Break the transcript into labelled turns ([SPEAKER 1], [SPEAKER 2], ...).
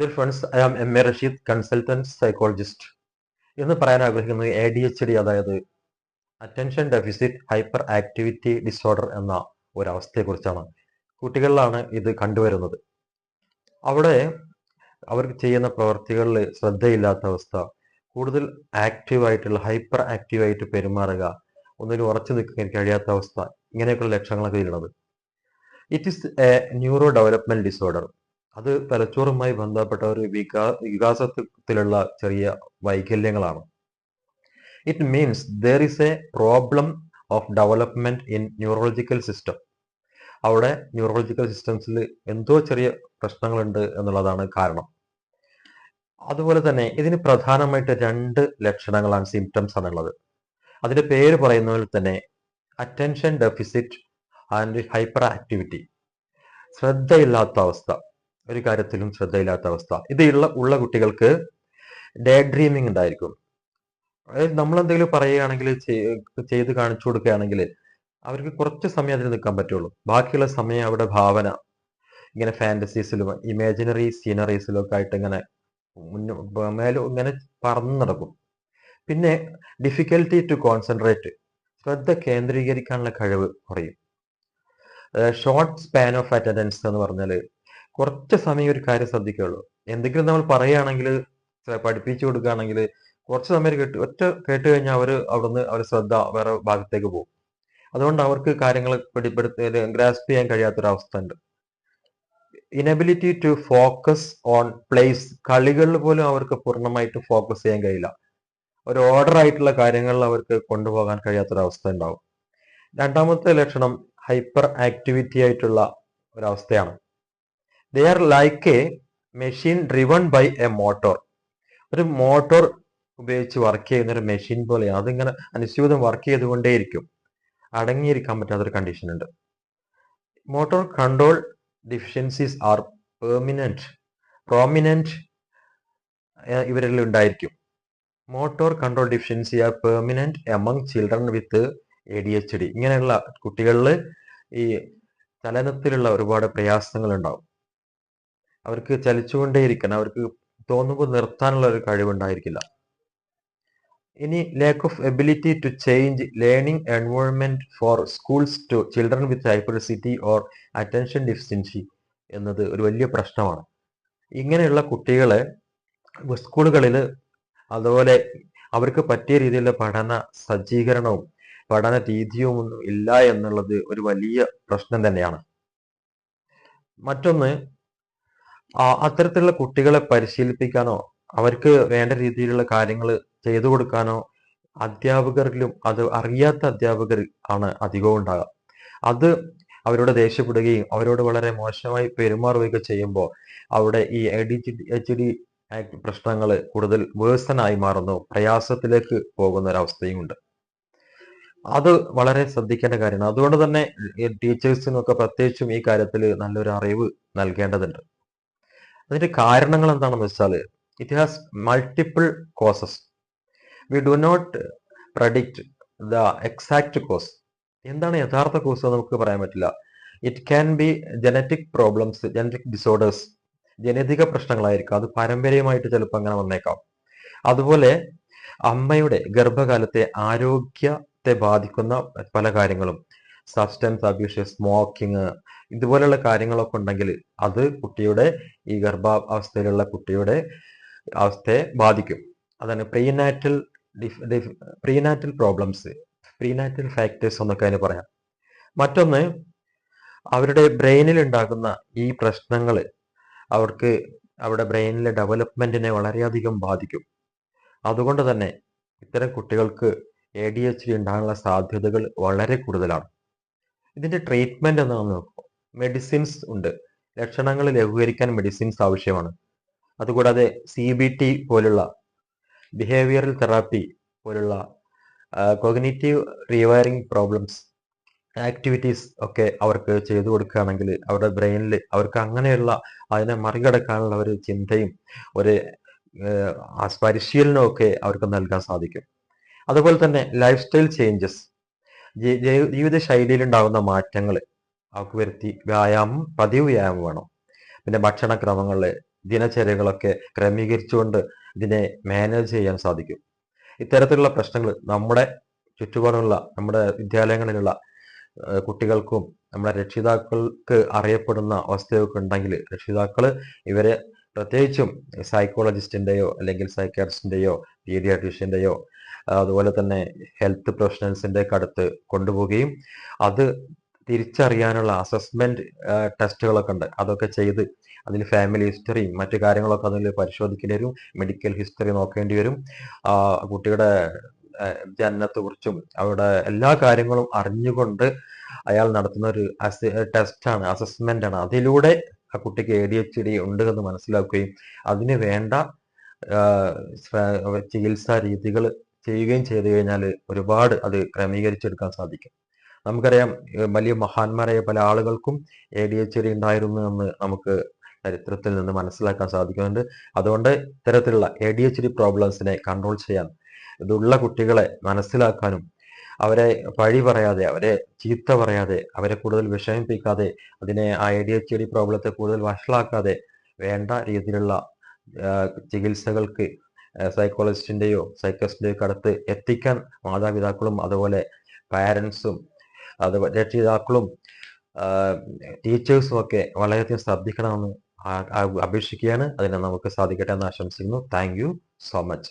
[SPEAKER 1] dear friends I am M A Rasheed consultant psychologist എന്ന് പറയാൻ ആഗ്രഹിക്കുന്നത് എ ഡി എച്ച് ഡി അതായത് attention deficit hyperactivity disorder എന്ന ഒരവസ്ഥയെക്കുറിച്ചാണ് കുട്ടികളിലാണ് ഇത് കണ്ടുവരുന്നത് അവിടെ അവർ ചെയ്യുന്ന പ്രവർത്തികളിൽ ശ്രദ്ധയില്ലാത്ത അവസ്ഥ കൂടുതൽ ആക്റ്റീവായിട്ടുള്ള ഹൈപ്പർ ആക്റ്റീവായിട്ട് പെരുമാറുക ഒന്നിനും ഉറച്ചു നിൽക്കാൻ കഴിയാത്ത അവസ്ഥ ഇങ്ങനെയൊക്കെയുള്ള ലക്ഷണങ്ങളൊക്കെ ഇതിലുള്ളത് it is a neuro development disorder അത് തലച്ചോറുമായി ബന്ധപ്പെട്ട ഒരു വികാ വികാസത്തിലുള്ള ചെറിയ വൈകല്യങ്ങളാണ് it means there is a problem of development in neurological system അവിടെ ന്യൂറോളജിക്കൽ സിസ്റ്റംസിൽ എന്തോ ചെറിയ പ്രശ്നങ്ങളുണ്ട് എന്നുള്ളതാണ് കാരണം അതുപോലെ തന്നെ ഇതിന് പ്രധാനമായിട്ട് രണ്ട് ലക്ഷണങ്ങളാണ് സിംറ്റംസ് ആണുള്ളത് അതിന്റെ പേര് പറയുന്ന പോലെ തന്നെ attention deficit and hyperactivity ശ്രദ്ധയില്ലാത്ത അവസ്ഥ ഒരു കാര്യത്തിലും ശ്രദ്ധയില്ലാത്ത അവസ്ഥ ഇത് ഉള്ള ഉള്ള കുട്ടികൾക്ക് ഡേ ഡ്രീമിങ് ഉണ്ടായിരിക്കും അതായത് നമ്മൾ എന്തെങ്കിലും പറയുകയാണെങ്കിൽ ചെയ്ത് കാണിച്ചു കൊടുക്കുകയാണെങ്കിൽ അവർക്ക് കുറച്ച് സമയം അതിന് നിൽക്കാൻ പറ്റുള്ളൂ ബാക്കിയുള്ള സമയം അവിടെ ഭാവന ഇങ്ങനെ ഫാൻറ്റസീസിലും ഇമാജിനറി സീനറീസിലും ഒക്കെ ആയിട്ട് ഇങ്ങനെ മേലും ഇങ്ങനെ പറന്നു നടക്കും പിന്നെ ഡിഫിക്കൽട്ടി ടു കോൺസെൻട്രേറ്റ് ശ്രദ്ധ കേന്ദ്രീകരിക്കാനുള്ള കഴിവ് കുറയും ഷോർട്ട് സ്പാൻ ഓഫ് അറ്റൻഡൻസ് എന്ന് പറഞ്ഞാൽ കുറച്ച് സമയം ഒരു കാര്യം ശ്രദ്ധിക്കുള്ളൂ എന്തെങ്കിലും നമ്മൾ പറയുകയാണെങ്കിൽ പഠിപ്പിച്ചു കൊടുക്കുകയാണെങ്കിൽ കുറച്ച് സമയം കേട്ട് ഒറ്റ കേട്ട് കഴിഞ്ഞാൽ അവർ അവിടുന്ന് അവർ ശ്രദ്ധ വേറെ ഭാഗത്തേക്ക് പോകും അതുകൊണ്ട് അവർക്ക് കാര്യങ്ങൾ പിടിപ്പെടുത്ത ഗ്രാസ്പ് ചെയ്യാൻ കഴിയാത്തൊരവസ്ഥ ഉണ്ട് inability to focus on plays കളികളിൽ പോലും അവർക്ക് പൂർണ്ണമായിട്ട് ഫോക്കസ് ചെയ്യാൻ കഴിയില്ല ഒരു ഓർഡർ ആയിട്ടുള്ള കാര്യങ്ങളിൽ അവർക്ക് കൊണ്ടുപോകാൻ കഴിയാത്തൊരവസ്ഥ ഉണ്ടാവും രണ്ടാമത്തെ ലക്ഷണം ഹൈപ്പർ ആക്ടിവിറ്റി ആയിട്ടുള്ള ഒരവസ്ഥയാണ് they are like a machine driven by a motor ഒരു മോട്ടോർ ഉപയോഗിച്ച് വർക്ക് ചെയ്യുന്ന ഒരു മെഷീൻ പോലെയാണ് അതിങ്ങനെ അനുസ്യൂതം വർക്ക് ചെയ്തുകൊണ്ടേയിരിക്കും അടങ്ങിയിരിക്കാൻ പറ്റാത്തൊരു കണ്ടീഷൻ ഉണ്ട് motor control deficiencies are permanent prominent ഇവരിൽ ഉണ്ടായിരിക്കും motor control deficiency are permanent among children with A D H D ഇങ്ങനെയുള്ള കുട്ടികളിൽ ഈ ചലനത്തിലുള്ള ഒരുപാട് പ്രയാസങ്ങൾ ഉണ്ടാവും അവർക്ക് ചലിച്ചുകൊണ്ടേയിരിക്കണം അവർക്ക് തോന്നുമ്പോൾ നിർത്താനുള്ള ഒരു കഴിവുണ്ടായിരിക്കില്ല ഇനി lack of ability to change learning environment for schools to children with hyperactivity or attention deficiency എന്നത് ഒരു വലിയ പ്രശ്നമാണ് ഇങ്ങനെയുള്ള കുട്ടികളെ സ്കൂളുകളിൽ അതുപോലെ അവർക്ക് പറ്റിയ രീതിയിലുള്ള പഠന സജ്ജീകരണവും പഠന രീതിയും ഒന്നും ഇല്ല എന്നുള്ളത് ഒരു വലിയ പ്രശ്നം തന്നെയാണ് മറ്റൊന്ന് അത്തരത്തിലുള്ള കുട്ടികളെ പരിശീലിപ്പിക്കാനോ അവർക്ക് വേണ്ട രീതിയിലുള്ള കാര്യങ്ങൾ ചെയ്തു കൊടുക്കാനോ അധ്യാപകരിലും അത് അറിയാത്ത അധ്യാപകർ ആണ് അധികവും ഉണ്ടാകുക അത് അവരോട് ദേഷ്യപ്പെടുകയും അവരോട് വളരെ മോശമായി പെരുമാറുകയൊക്കെ ചെയ്യുമ്പോൾ അവിടെ ഈ എ ഡി എച്ച് ഡി പ്രശ്നങ്ങൾ കൂടുതൽ വേഴ്സനായി മാറുന്നു പ്രയാസത്തിലേക്ക് പോകുന്ന ഉണ്ട് അത് വളരെ ശ്രദ്ധിക്കേണ്ട കാര്യമാണ് അതുകൊണ്ട് തന്നെ ടീച്ചേഴ്സിനൊക്കെ പ്രത്യേകിച്ചും ഈ കാര്യത്തിൽ നല്ലൊരു അറിവ് നൽകേണ്ടതുണ്ട് അതിന്റെ കാരണങ്ങൾ എന്താണെന്ന് വെച്ചാൽ it has multiple causes we do not predict the exact cause എന്താണ് യഥാർത്ഥ കോസ് നമുക്ക് പറയാൻ പറ്റില്ല it can be genetic problems genetic disorders ജനിതിക പ്രശ്നങ്ങളായിരിക്കാം അത് പാരമ്പര്യമായിട്ട് ചിലപ്പോൾ അങ്ങനെ വന്നേക്കാം അതുപോലെ അമ്മയുടെ ഗർഭകാലത്തെ ആരോഗ്യത്തെ ബാധിക്കുന്ന പല കാര്യങ്ങളും സബ്സ്റ്റൻസ് അബ്യൂസ് സ്മോക്കിങ് ഇതുപോലെയുള്ള കാര്യങ്ങളൊക്കെ ഉണ്ടെങ്കിൽ അത് കുട്ടിയുടെ ഈ ഗർഭാവസ്ഥയിലുള്ള കുട്ടിയുടെ അവസ്ഥയെ ബാധിക്കും അതാണ് prenatal prenatal problems prenatal factors എന്നൊക്കെ അതിന് പറയാം മറ്റൊന്ന് അവരുടെ ബ്രെയിനിൽ ഉണ്ടാകുന്ന ഈ പ്രശ്നങ്ങൾ അവർക്ക് അവരുടെ ബ്രെയിനിലെ ഡെവലപ്മെന്റിനെ വളരെയധികം ബാധിക്കും അതുകൊണ്ട് തന്നെ ഇത്തരം കുട്ടികൾക്ക് എ ഡി എച്ച് ഡി ഉണ്ടാകാനുള്ള സാധ്യതകൾ വളരെ കൂടുതലാണ് ഇതിൻ്റെ ട്രീറ്റ്മെൻറ്റ് എന്താണെന്ന് നോക്കുക മെഡിസിൻസ് ഉണ്ട് ലക്ഷണങ്ങൾ ലഘൂകരിക്കാൻ മെഡിസിൻസ് ആവശ്യമാണ് അതുകൂടാതെ സി ബി ടി പോലുള്ള ബിഹേവിയറൽ തെറാപ്പി പോലുള്ള കോഗ്നേറ്റീവ് റീവയറിംഗ് പ്രോബ്ലംസ് ആക്ടിവിറ്റീസ് ഒക്കെ അവർക്ക് ചെയ്തു കൊടുക്കുകയാണെങ്കിൽ അവരുടെ ബ്രെയിനിൽ അവർക്ക് അങ്ങനെയുള്ള അതിനെ മറികടക്കാനുള്ള ഒരു ചിന്തയും ഒരു പരിശീലനവും ഒക്കെ അവർക്ക് നൽകാൻ സാധിക്കും അതുപോലെ തന്നെ ലൈഫ് സ്റ്റൈൽ ചേഞ്ചസ് ജീവിത ഉണ്ടാകുന്ന മാറ്റങ്ങൾ അവർക്ക് വരുത്തി വ്യായാമം പതിവ് വ്യായാമം വേണം പിന്നെ ഭക്ഷണക്രമങ്ങൾ ദിനചര്യകളൊക്കെ ക്രമീകരിച്ചുകൊണ്ട് ഇതിനെ മാനേജ് ചെയ്യാൻ സാധിക്കും ഇത്തരത്തിലുള്ള പ്രശ്നങ്ങൾ നമ്മുടെ ചുറ്റുപാടുള്ള നമ്മുടെ വിദ്യാലയങ്ങളിലുള്ള കുട്ടികൾക്കും നമ്മുടെ രക്ഷിതാക്കൾക്ക് അറിയപ്പെടുന്ന അവസ്ഥയൊക്കെ ഉണ്ടെങ്കിൽ രക്ഷിതാക്കൾ ഇവരെ പ്രത്യേകിച്ചും സൈക്കോളജിസ്റ്റിൻ്റെയോ അല്ലെങ്കിൽ സൈക്കാട്രിസ്റ്റിൻ്റെയോ പീഡിയാട്രീഷ്യൻ്റെയോ അതുപോലെ തന്നെ ഹെൽത്ത് പ്രൊഫഷണൽസിൻ്റെ ഒക്കെ അടുത്ത് കൊണ്ടുപോവുകയും അത് തിരിച്ചറിയാനുള്ള അസസ്മെന്റ് ടെസ്റ്റുകളൊക്കെ ഉണ്ട് അതൊക്കെ ചെയ്ത് അതിൽ ഫാമിലി ഹിസ്റ്ററിയും മറ്റു കാര്യങ്ങളൊക്കെ അതിൽ പരിശോധിക്കേണ്ടി വരും മെഡിക്കൽ ഹിസ്റ്ററി നോക്കേണ്ടി വരും കുട്ടിയുടെ ജനനത്തെക്കുറിച്ചും അവരുടെ എല്ലാ കാര്യങ്ങളും അറിഞ്ഞുകൊണ്ട് അയാൾ നടത്തുന്ന ഒരു ടെസ്റ്റാണ് അസസ്മെന്റ് ആണ് അതിലൂടെ ആ കുട്ടിക്ക് എ ഡി എച്ച് ഡി ഉണ്ട് എന്ന് മനസ്സിലാക്കുകയും അതിന് വേണ്ട ചികിത്സാ രീതികൾ ചെയ്യുകയും ചെയ്തു കഴിഞ്ഞാൽ ഒരുപാട് അത് ക്രമീകരിച്ചെടുക്കാൻ സാധിക്കും നമുക്കറിയാം വലിയ മഹാന്മാരായ പല ആളുകൾക്കും എ ഡി എച്ച് ഡി ഉണ്ടായിരുന്നു എന്ന് നമുക്ക് ചരിത്രത്തിൽ നിന്ന് മനസ്സിലാക്കാൻ സാധിക്കുന്നുണ്ട് അതുകൊണ്ട് ഇത്തരത്തിലുള്ള എ ഡി എച്ച് ഡി പ്രോബ്ലംസിനെ കൺട്രോൾ ചെയ്യാൻ ഇതുള്ള കുട്ടികളെ മനസ്സിലാക്കാനും അവരെ പഴി പറയാതെ അവരെ ചീത്ത പറയാതെ അവരെ കൂടുതൽ വിഷമിപ്പിക്കാതെ അതിനെ ആ എ ഡി എച്ച് ഡി പ്രോബ്ലത്തെ കൂടുതൽ വഷളാക്കാതെ വേണ്ട രീതിയിലുള്ള ചികിത്സകൾക്ക് സൈക്കോളജിസ്റ്റിൻ്റെയോ സൈക്കോസിൻ്റെയോ അടുത്ത് എത്തിക്കാൻ മാതാപിതാക്കളും അതുപോലെ പാരൻസും അതുപോലെ രക്ഷിതാക്കളും ടീച്ചേഴ്സും ഒക്കെ വളരെയധികം ശ്രദ്ധിക്കണമെന്ന് അപേക്ഷിക്കുകയാണ് അതിനെ നമുക്ക് സാധിക്കട്ടെ എന്ന് ആശംസിക്കുന്നു താങ്ക് യു സോ മച്ച്